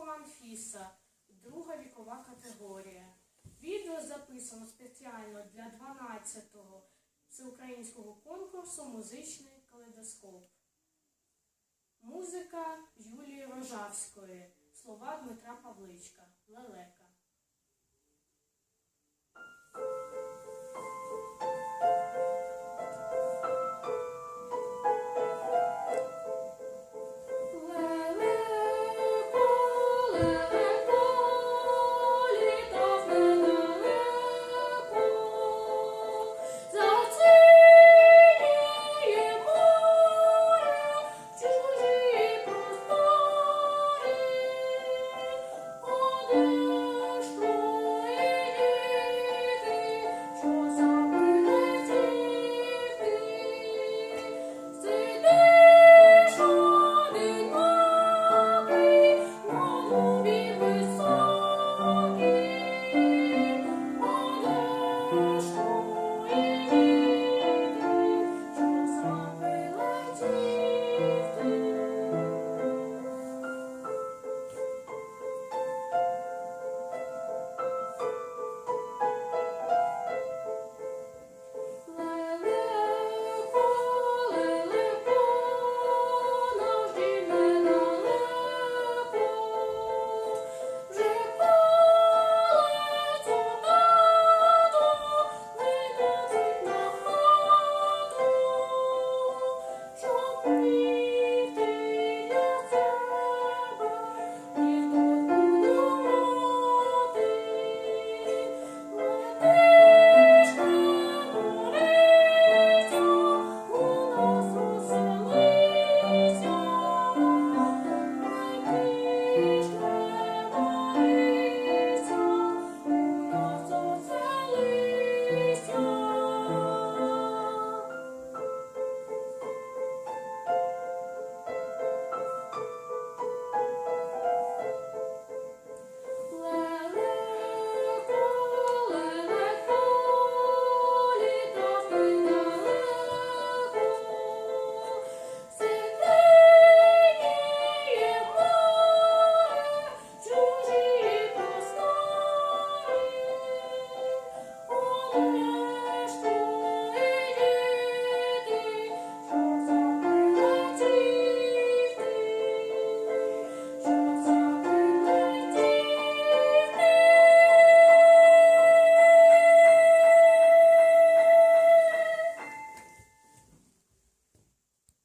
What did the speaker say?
Анфіса, друга вікова категорія. Відео записано спеціально для 12-го всеукраїнського конкурсу Музичний калейдоскоп. Музика Юлії Рожавської, слова Дмитра Павличка, Лелека. Christ.